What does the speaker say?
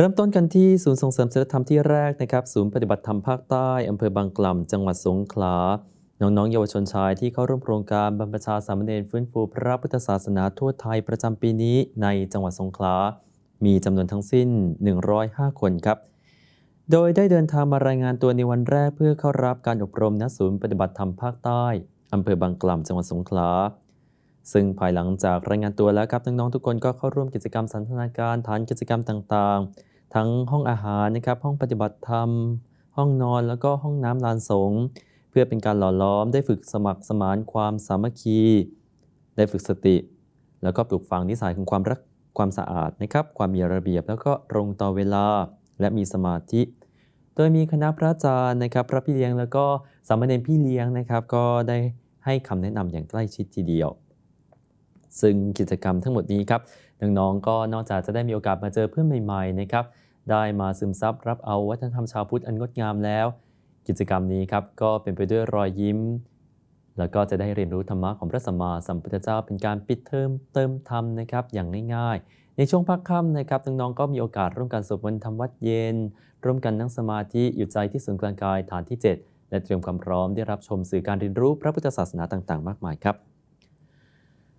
เริ่มต้นกันที่ศูนย์ส่งเสริมศิลธรรมที่แรกนะครับ ศูนย์ปฏิบัติธรรมภาคใต้อำเภอบางกล่ำจังหวัดสงขลา น้องๆ เยาวชนชายที่เข้าร่วมโครงการบรรพชาสามเณรฟื้นฟูพระพุทธศาสนาทั่วไทยประจำปีนี้ในจังหวัดสงขลา มีจำนวนทั้งสิ้น 105 คนครับ โดยได้เดินทางมารายงานตัวในวันแรกเพื่อเข้ารับการอบรมณศูนย์ปฏิบัติธรรมภาคใต้อำเภอบางกล่ำจังหวัดสงขลาซึ่งภายหลังจากรายงานตัวแล้วครับน้องๆทุกคนก็เข้าร่วมกิจกรรมสันทนาการฐานกิจกรรมต่างๆ ทั้งห้องอาหารนะครับ ห้องปฏิบัติธรรม ห้องนอนแล้วก็ห้องน้ำลานสงเพื่อเป็นการหล่อล้อมได้ฝึกสมัครสมานความสามัคคี ได้ฝึกสติ แล้วก็ปลูกฝังนิสัยของความรักความสะอาดนะครับ ความมีระเบียบแล้วก็ตรงต่อเวลาและมีสมาธิ โดยมีคณะพระอาจารย์นะครับ พระพี่เลี้ยงแล้วก็สามเณรพี่เลี้ยงนะครับ ก็ได้ให้คำแนะนำอย่างใกล้ชิดทีเดียว ซึ่งกิจกรรมทั้งหมดนี้ครับน้องๆก็นอกจากจะได้มีโอกาสมาเจอเพื่อนใหม่ๆนะครับได้มาซึมซับรับเอาวัฒนธรรมชาวพุทธอันงดงามแล้ว กิจกรรมนี้ครับก็เป็นไปด้วยรอยยิ้ม แล้วก็จะได้เรียนรู้ธรรมะของพระสัมมาสัมพุทธเจ้าเป็นการปิดเทอมเติมธรรมนะครับอย่างง่ายๆ ในช่วงพักค่ำนะครับน้องๆก็มีโอกาสร่วมกันสวดมนต์ทำวัดเย็น ร่วมกันนั่งสมาธิอยู่ใจที่ศูนย์กลางกายฐานที่ 7 และเตรียมความพร้อมได้รับชมสื่อการเรียนรู้พระพุทธศาสนาต่างๆ มากมายครับ